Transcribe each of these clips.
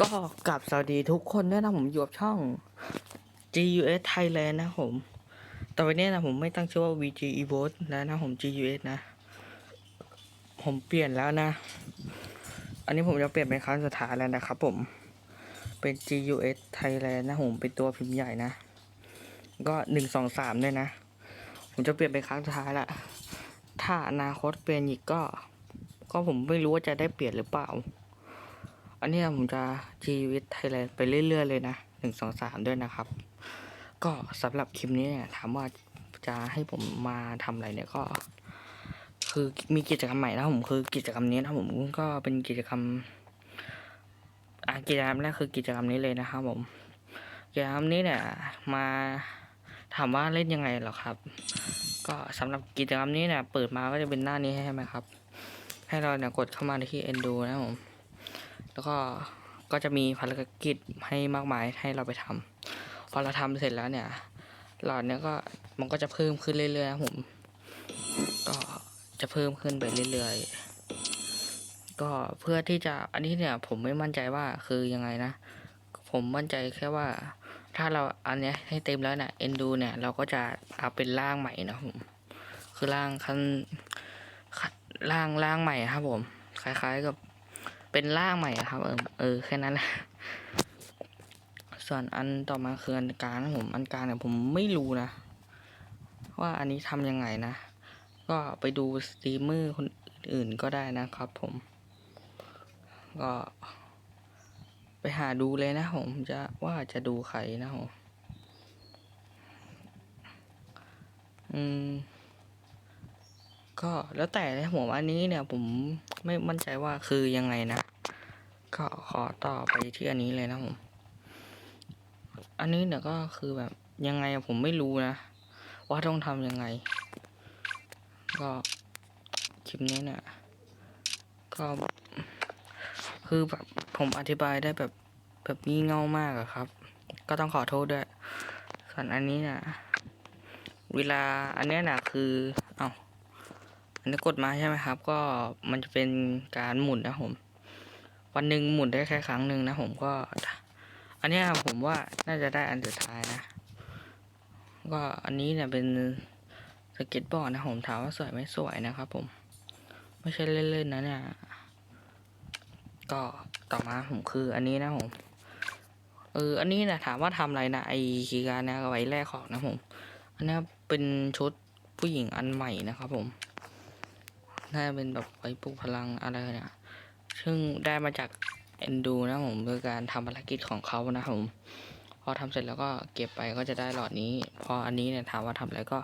ก็กลับสวัสดีทุกคนด้วยนะผมอยู่กับช่อง GUS Thailand นะผม ต่อไปนี้นะผมไม่ตั้งชื่อว่า VG Evote แล้วนะผม GUS นะ ผมเปลี่ยนแล้วนะ อันนี้ผมจะเปลี่ยนเป็นครั้งสุดท้ายแล้วนะครับผม เป็น GUS Thailand นะผมเป็นตัวพิมพ์ใหญ่นะ ก็หนึ่งสองสามด้วยนะ ผมจะเปลี่ยนเป็นครั้งสุดท้ายละ ถ้าอนาคตเปลี่ยนอีกก็ ก็ผมไม่รู้ว่าจะได้เปลี่ยนหรือเปล่า อันนี้ผมจะชีวิตไทยแลนด์ไปเรื่อยๆเลยนะหนึ่งสองสามด้วยนะครับ ก็สำหรับคลิปนี้เนี่ยถามว่าจะให้ผมมาทำอะไรเนี่ยก็ คือมีกิจกรรมใหม่นะผมคือกิจกรรมนี้นะผมก็เป็นกิจกรรมอากิจกรรมแรกคือกิจกรรมนี้เลยนะครับผมกิจกรรมนี้เนี่ยมาถามว่าเล่นยังไงหรอครับ ก็สำหรับกิจกรรมนี้เนี่ยเปิดมาก็จะเป็นหน้านี้ใช่ไหมครับ ให้เราเนี่ยกดเข้ามาที่ Endo นะครับผม แล้วก็ก็จะมีภารกิจให้มากมายให้เราไปทำพอเราทำเสร็จแล้วเนี่ย หลอดเนี้ยก็มันก็จะเพิ่มขึ้นเรื่อยๆนะผม ก็จะเพิ่มขึ้นไปเรื่อยๆ ก็เพื่อที่จะอันนี้เนี่ย ผมไม่มั่นใจว่าคือยังไงนะ ผมมั่นใจแค่ว่า ถ้าเราอันเนี้ยให้เต็มแล้วเนี่ยเอ็นดูเนี่ย เราก็จะเอาเป็นร่างใหม่นะผมคือร่างคันขั้นร่างร่างใหม่ครับผม คล้ายๆกับ เป็นร่างใหม่ครับ เออเออแค่นั้นแหละส่วนอันต่อมาคืออันกางนะผมอันกางเนี่ยผมไม่รู้นะ ว่าอันนี้ทำยังไงนะ ก็ไปดูสตรีมเมอร์คนอื่นก็ได้นะครับผม ก็ ไปหาดูเลยนะผมจะว่าจะดูใครนะผมอืม ก็แล้วแต่เลยผมอันนี้เนี่ยผมไม่มั่นใจว่าคือยังไงนะ ก็ขอต่อไปที่อันนี้เลยนะผม อันนี้เนี่ยก็คือแบบยังไงผมไม่รู้นะ ว่าต้องทำยังไง ก็คลิปนี้เนี่ยก็คือแบบผมอธิบายได้แบบแบบงี่เง่ามากอะครับ ก็ต้องขอโทษด้วยส่วนอันนี้เนี่ยเวลาอันเนี้ยนะคือ อันนี้กดมาใช่ไหมครับ ก็มันจะเป็นการหมุนนะผม วันหนึ่งหมุนได้แค่ครั้งหนึ่งนะผมก็ อันนี้ผมว่าน่าจะได้อันสุดท้ายนะ ก็อันนี้เนี่ยเป็นสเก็ตบอร์ดนะผมถามว่าสวยไหมสวยนะครับ ผม ไม่ใช่เล่นๆนะเนี่ย ก็ต่อมาผมคืออันนี้นะผมเออ อันนี้นะถามว่าทำอะไรนะไอคีการนะเอาไว้แลกของนะผม อันนี้เป็นชุดผู้หญิงอันใหม่นะครับผม น่าจะเป็นแบบไว้ปลุกพลังอะไรเนี่ยซึ่งได้มาจากเอนดูนะผมโดยการทำภารกิจของเขานะผม พอทำเสร็จแล้วก็เก็บไปก็จะได้หลอดนี้ พออันนี้เนี่ยถามว่าทำอะไรก็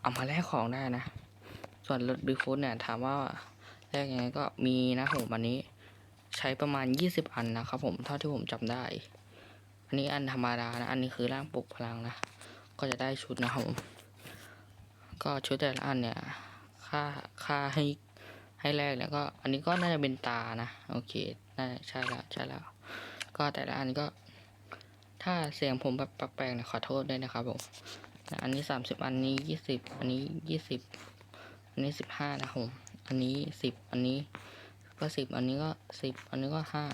เอามาแลกของได้นะ ส่วนรถบิฟูดเนี่ยถามว่าแลกยังไงก็มีนะผมอันนี้ใช้ประมาณ 20 อันนะครับผมเท่าที่ผมจำได้ อันนี้อันธรรมดานะ อันนี้คือร่างปลุกพลังนะ ก็จะได้ชุดนะครับผม ก็ชุดแต่ละอันเนี่ย ค่าค่าให้ ให้แรกเนี่ยก็อันนี้ก็น่าจะเป็นตานะ โอเคน่าใช่แล้วใช่แล้วก็แต่ละอันก็ ถ้าเสียงผมแบบแปลกๆเนี่ยขอโทษด้วยนะครับผมอันนี้สามสิบอันนี้ยี่สิบอันนี้ยี่สิบอันนี้สิบห้านะผมอันนี้สิบอันนี้ก็สิบอันนี้ก็สิบอันนี้ก็ห้า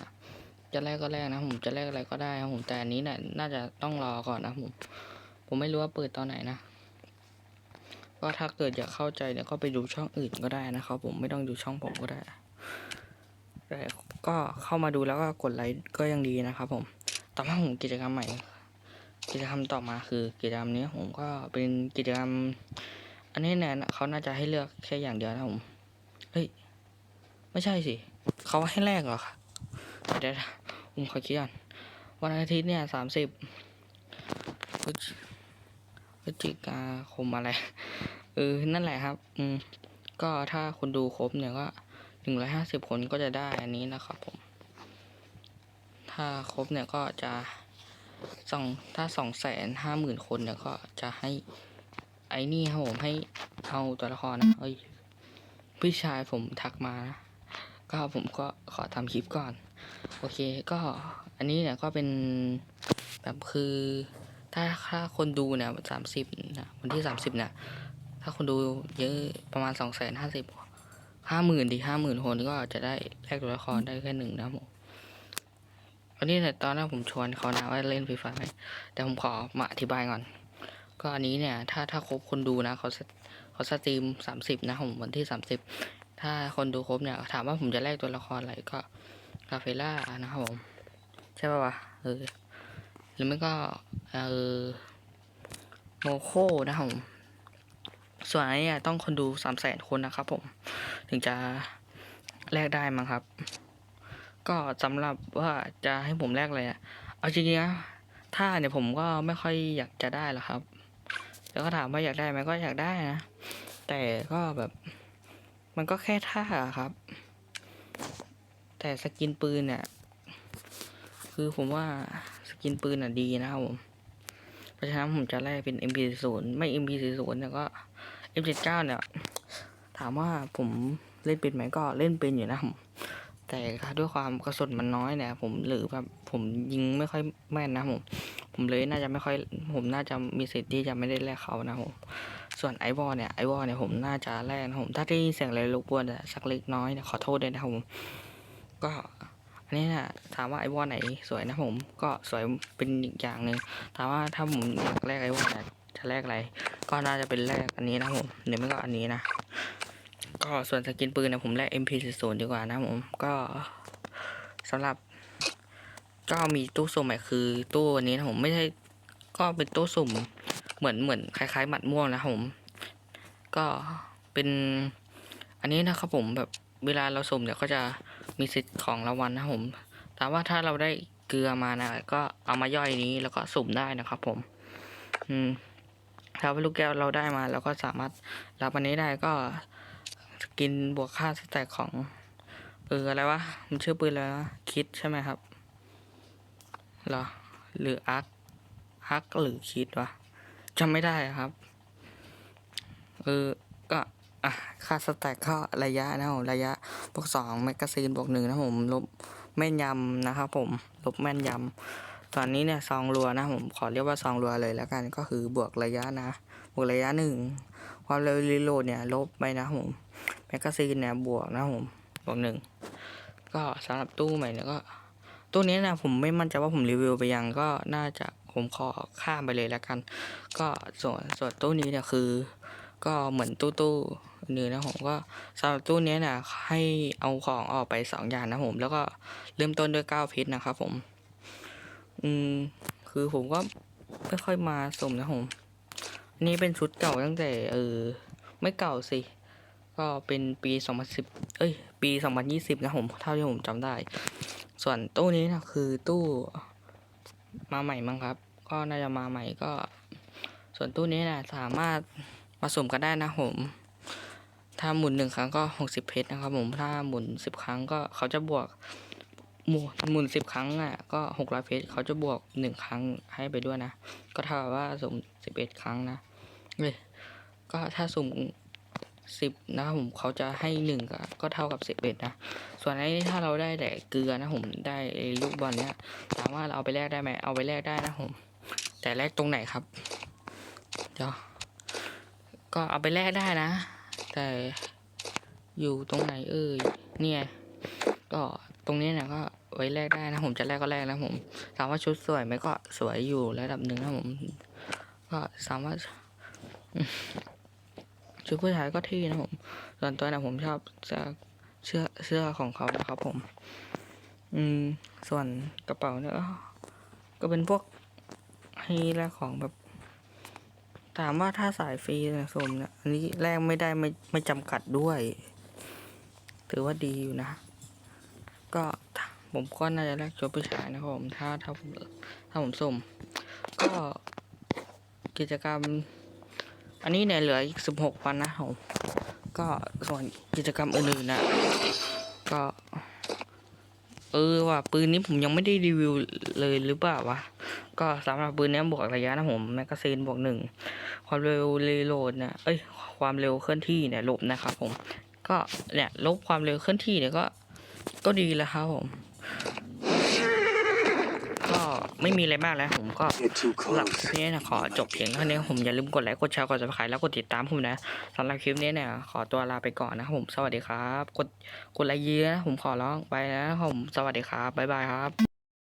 จะแรกก็แรกนะผมจะแรกอะไรก็ได้ครับผมแต่อันนี้เนี่ยน่าจะต้องรอก่อนนะผมผมไม่รู้ว่าเปิดตอนไหนนะ ก็ถ้าเกิดอยากเข้าใจเนี่ยก็ไปดูช่องอื่นก็ได้นะครับผมไม่ต้องดูช่องผมก็ได้แต่ก็เข้ามาดูแล้วก็กดไลค์ก็ยังดีนะครับผมต่อมาผมกิจกรรมใหม่ กิจกรรมต่อมาคือกิจกรรมนี้ผมก็เป็นกิจกรรม อันนี้เนี่ยเขาน่าจะให้เลือกแค่อย่างเดียวนะผมเฮ้ยไม่ใช่สิเขาให้แลกเหรอคะเดี๋ยวผมขอคิดก่อนวันอาทิตย์เนี่ยสามสิบพฤศจิกาคมอะไร เออ นั่นแหละครับ อืม ก็ถ้าคนดูครบเนี่ยก็หนึ่งร้อยห้าสิบคนก็จะได้อันนี้นะครับผม ถ้าครบเนี่ยก็จะสองถ้าสองแสนห้าหมื่นคนเนี่ยก็จะให้ไอ้นี่ครับผมให้เอาตัวละครนะเอ้ยพี่ชายผมทักมานะก็ผมก็ขอทำคลิปก่อน โอเคก็อันนี้เนี่ยก็เป็นแบบคือ ถ้าถ้าคนดูเนี่ยสามสิบนะวันที่สามสิบเนี่ย ถ้าคนดูเยอะประมาณสองแสนห้าสิบห้าหมื่นดีห้าหมื่นคนก็จะได้แลกตัวละครได้แค่หนึ่งนะผมอันนี้เนี่ยตอนแรกผมชวนเขานะว่าเล่นฟรีไฟไหมแต่ผมขอมาอธิบายก่อน ก็อันนี้เนี่ย ถ้าถ้าครบคนดูนะเขาเขาสตรีมสามสิบนะผมวันที่สามสิบถ้าคนดูครบเนี่ยถามว่าผมจะแลกตัวละครอะไรก็คาเฟล่านะครับผม ใช่ป่าวะเออหรือไม่ก็เออโมโคนะครับผม ส่วนอันนี้ต้องคนดูสามแสนคนนะครับผม ถึงจะแลกได้มั้งครับ ก็สำหรับว่าจะให้ผมแลกอะไรอะเอาจริงๆนะถ้าเนี่ยผมก็ไม่ค่อยอยากจะได้หรอกครับ แล้วก็ถามว่าอยากได้ไหมก็อยากได้นะ แต่ก็แบบ มันก็แค่ท่าครับ แต่สกินปืนเนี่ยคือผมว่าสกินปืนอะดีนะครับผม เพราะฉะนั้นผมจะแลกเป็น MP40 ไม่ MP40 เนี่ยก็ M79 เนี่ย ถามว่าผมเล่นเป็นไหมก็เล่นเป็นอยู่นะผมแต่ด้วยความกระสุนมันน้อยเนี่ยผมหรือแบบผมยิงไม่ค่อยแม่นนะผมผมเลยน่าจะไม่ค่อยผมน่าจะมีสิทธิ์ที่จะไม่ได้แลกเขานะผมส่วนไอวอลเนี่ยไอวอลเนี่ยผมน่าจะแลกนะผมถ้าได้เสียงอะไรรบกวนอะสักเล็กน้อยเนี่ยขอโทษด้วยนะผมก็อันนี้นะถามว่าไอวอลไหนสวยนะผม ก็สวยเป็นอีกอย่างหนึ่งถามว่าถ้าผมอยากแลกไอวอลเนี่ย จะแลกอะไร ก็น่าจะเป็นแลกอันนี้นะผมหรือไม่ก็อันนี้นะ ก็ส่วนสกินปืนเนี่ยผมแลก MP40 ดีกว่านะผมก็สำหรับก็มีตู้สุ่มใหม่คือตู้อันนี้นะผมไม่ใช่ก็เป็นตู้สุ่มเหมือนเหมือนคล้ายๆหมัดม่วงนะผม ก็เป็นอันนี้นะครับผมแบบเวลาเราสุ่มเนี่ยก็จะมีสิทธิ์ของรางวัลนะผมแต่ว่าถ้าเราได้เกลือมานะ ก็เอามาย่อยนี้แล้วก็สุ่มได้นะครับผม อืม ถ้าลูกแก้วเราได้มาเราก็สามารถรับอันนี้ได้ก็กินบวกค่าสแต็กของเอออะไรวะมันชื่อปืนอะไรวะคิดใช่ไหมครับหรอหรืออาร์คอาร์คหรือคิดวะจำไม่ได้ครับเออก็อะค่าสแต็กก็ระยะนะผมระยะบวกสองแมกกาซีนบวกหนึ่งนะผมลบแม่นยำนะครับผมลบแม่นยำ ตอนนี้เนี่ยซองรัวนะผมขอเรียกว่าซองรัวเลยแล้วกันก็คือบวกระยะนะบวกระยะหนึ่งความเร็วรีโหลดเนี่ยลบไปนะผมแมกกาซีนเนี่ยบวกนะผมบวกหนึ่งก็สำหรับตู้ใหม่เนี่ยก็ตู้นี้นะผมไม่มั่นใจว่าผมรีวิวไปยังก็น่าจะผมขอข้ามไปเลยแล้วกัน ก็ส่วนส่วนตู้นี้เนี่ยคือ ก็เหมือนตู้ตู้อื่นนะผมก็สำหรับตู้นี้นะให้เอาของออกไปสองอย่างนะผมแล้วก็เริ่มต้นด้วยเก้าพิษนะครับผม อืม คือผมก็ไม่ค่อยมาสมนะผมอันนี้เป็นชุดเก่าตั้งแต่ เออ ไม่เก่าสิ ก็เป็นปีสองพันสิบเอ้ย ปีสองพันยี่สิบนะผม เท่าที่ผมจำได้ ส่วนตู้นี้นะคือตู้มาใหม่มั้งครับ ก็น่าจะมาใหม่ก็ ส่วนตู้นี้นะสามารถมาสุ่มกันได้นะผม ถ้าหมุนหนึ่งครั้งก็หกสิบเพชรนะครับผม ถ้าหมุนสิบครั้งก็เขาจะบวก หมุนหมุนสิบครั้งอะก็หกร้อยเพชรเขาจะบวกหนึ่งครั้งให้ไปด้วยนะ ก็เท่ากับว่าสุ่มสิบเอ็ดครั้งนะเอ้ยก็ถ้าสุ่มสิบนะครับผมเขาจะให้หนึ่งก็เท่ากับสิบเอ็ดนะ ส่วนไอันนี้ถ้าเราได้แต่เกลือนะผมได้ลูกบอลเนี้ยถามว่าเราเอาไปแลกได้ไหมเอาไปแลกได้นะผม แต่แลกตรงไหนครับเดี๋ยวก็เอาไปแลกได้นะ แต่อยู่ตรงไหนเอ่ยเนี่ย ก็ ตรงนี้เนี่ยก็ไว้แลกได้นะผมจะแลกก็แลกนะผมถามว่าชุดสวยไหมก็สวยอยู่ระดับหนึ่งนะผม ก็สามารถชุดผู้ชายก็ที่นะผม ส่วนตัวนะผมชอบเสื้อเสื้อเสื้อของเขานะครับผม อืม ส่วนกระเป๋าเนี่ยก็ก็เป็นพวกให้แลกของแบบ ถามว่าถ้าสายฟรีนะสมเนี่ยอันนี้แลกไม่ได้ไม่ไม่จำกัดด้วย ถือว่าดีอยู่นะ ก็ผมก็น่าจะแลกชุดผู้ชายนะครับผม ถ้าถ้าผมถ้าผมสุ่มก็กิจกรรม อันนี้เนี่ยเหลืออีกสิบหกวันนะผมก็ส่วนกิจกรรมอื่นๆนะก็ เออว่ะปืนนี้ผมยังไม่ได้รีวิวเลยหรือเปล่าวะก็สำหรับปืนนี้บวกระยะนะผมแมกกาซีนบวกหนึ่งความเร็วรีโหลดนี่ยเอ้ยความเร็วเคลื่อนที่เนี่ยลบนะครับผม ก็เนี่ยลบความเร็วเคลื่อนที่เนี่ยก็ ก็ดีแล้วครับผม ก็ไม่มีอะไรมากแล้วผมก็ Get too สำหรับ close. คลิปนี้นะขอจบเพียงเท่านี้ผมอย่าลืมกดไลค์กดแชร์กด subscribe แล้วกดติดตามผมนะสำหรับคลิปนี้เนี่ยขอตัวลาไปก่อนนะครับผมสวัสดีครับ กดกดไลค์เยอะนะผมขอร้องไปแล้วนะครับผมสวัสดีครับบ๊ายบายครับ